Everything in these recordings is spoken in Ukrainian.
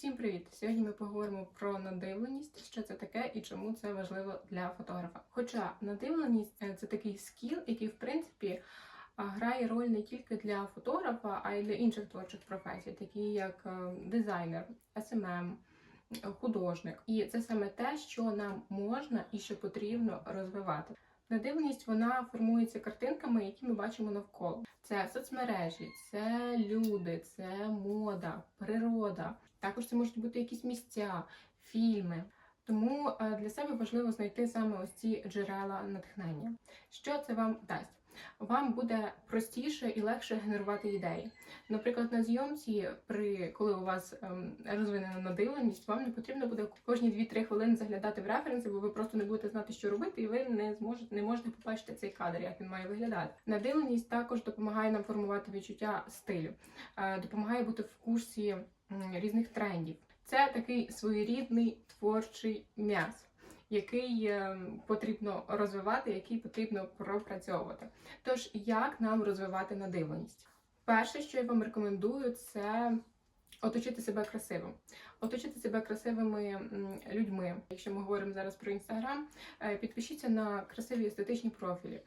Всім привіт! Сьогодні ми поговоримо про надивленість, що це таке і чому це важливо для фотографа. Хоча надивленість е, це такий скіл, який в принципі грає роль не тільки для фотографа, а й для інших творчих професій, такі як е, дизайнер, СММ, художник. І це саме те, що нам можна і що потрібно розвивати. Надивленість вона формується картинками, які ми бачимо навколо. Це соцмережі, це люди, це мода, природа. Також це можуть бути якісь місця, фільми. Тому е, для себе важливо знайти саме ось ці джерела натхнення. Що це вам дасть? Вам буде простіше і легше генерувати ідеї. Наприклад, на зйомці, при коли у вас ем, розвинена надивленість, вам не потрібно буде кожні 2-3 хвилини заглядати в референси, бо ви просто не будете знати, що робити, і ви не зможете не можете побачити цей кадр, як він має виглядати. Надивленість також допомагає нам формувати відчуття стилю, е, допомагає бути в курсі різних трендів. Це такий своєрідний творчий м'яз. Який е, потрібно розвивати, який потрібно пропрацьовувати. Тож, як нам розвивати надивленість? Перше, що я вам рекомендую, це оточити себе красивим, оточити себе красивими людьми. Якщо ми говоримо зараз про інстаграм, е, підпишіться на красиві естетичні профілі.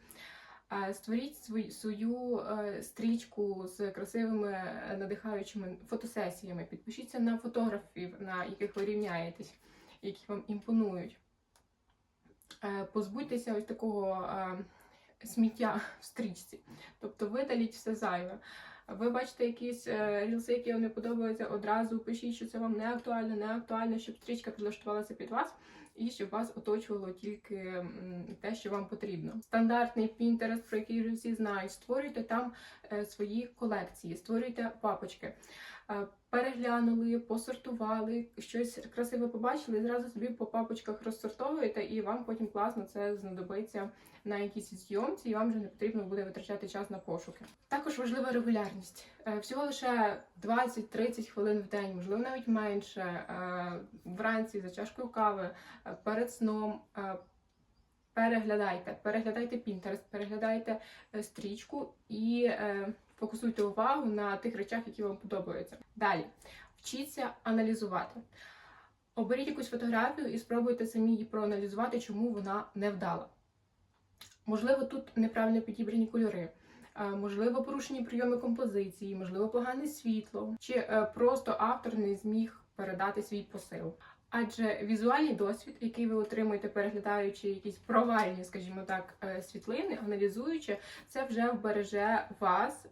Е, Створіть свою, свою е, стрічку з красивими надихаючими фотосесіями. Підпишіться на фотографів, на яких ви рівняєтесь, які вам імпонують. Е, Позбудьтеся ось такого е, сміття в стрічці. Тобто видаліть все зайве. Ви бачите якісь е, рілси, які вам не подобаються, одразу пишіть, що це вам не актуально, не актуально, щоб стрічка підлаштувалася під вас і щоб вас оточувало тільки те, що вам потрібно. Стандартний Pinterest, про який вже всі знають, створюйте там свої колекції, створюйте папочки. Е, Переглянули, посортували, щось красиве побачили, і зразу собі по папочках розсортовуєте, і вам потім класно це знадобиться на якійсь зйомці, і вам вже не потрібно буде витрачати час на пошуки. Також важлива регулярність. Е, Всього лише 20-30 хвилин в день, можливо, навіть менше. е, Вранці за чашкою кави, перед сном. Переглядайте, переглядайте Pinterest, переглядайте стрічку і фокусуйте увагу на тих речах, які вам подобаються. Далі вчіться аналізувати. Оберіть якусь фотографію і спробуйте самі її проаналізувати, чому вона не вдала. Можливо, тут неправильно підібрані кольори, е, можливо, порушені прийоми композиції, можливо, погане світло, чи е, просто автор не зміг передати свій посил. Адже візуальний досвід, який ви отримуєте, переглядаючи якісь провальні, скажімо так, е, світлини, аналізуючи, це вже вбереже вас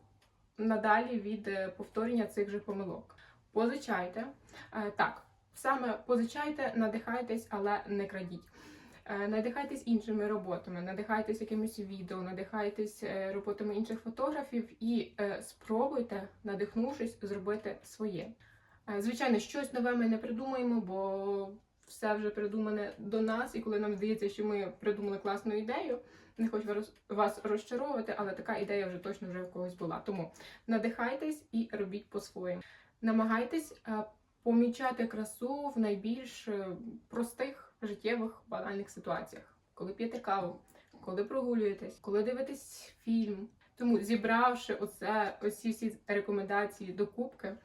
надалі від е, повторення цих же помилок. Позичайте. Е, Так, саме позичайте, надихайтесь, але не крадіть. Е, Надихайтесь іншими роботами, надихайтесь якимось відео, надихайтесь роботами інших фотографів і спробуйте, надихнувшись, зробити своє. Звичайно, щось нове ми не придумаємо, бо все вже придумане до нас, і коли нам здається, що ми придумали класну ідею, не хочу вас- розчаровувати, але така ідея вже точно вже в когось була. Тому надихайтесь і робіть по-своєму. Намагайтесь е, помічати красу в найбільш е, простих життєвих банальних ситуаціях, коли п'єте каву, коли прогулюєтесь, коли дивитесь фільм. Тому зібравши оце, оці всі рекомендації докупки,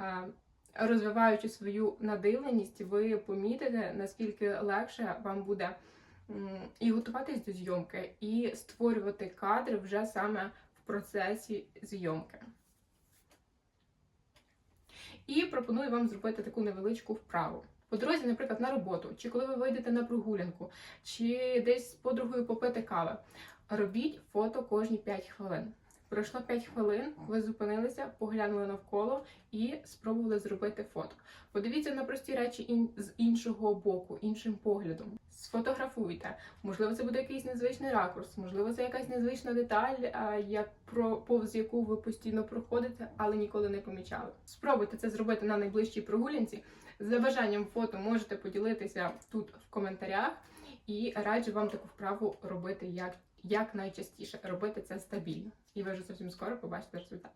е, розвиваючи свою надивленість, ви помітите, наскільки легше вам буде і готуватись до зйомки, і створювати кадри вже саме в процесі зйомки. І пропоную вам зробити таку невеличку вправу. По дорозі, наприклад, на роботу, чи коли ви вийдете на прогулянку, чи десь з подругою попити кави. Робіть фото кожні 5 хвилин. Пройшло 5 хвилин, ви зупинилися, поглянули навколо і спробували зробити фото. Подивіться на прості речі з іншого боку, іншим поглядом. Сфотографуйте. Можливо, це буде якийсь незвичний ракурс, можливо, це якась незвична деталь, як про повз яку ви постійно проходите, але ніколи не помічали. Спробуйте це зробити на найближчій прогулянці. За бажанням фото можете поділитися тут в коментарях, і раджу вам таку вправу робити як, як найчастіше. Робити це стабільно. І ви вже зовсім скоро побачите результат.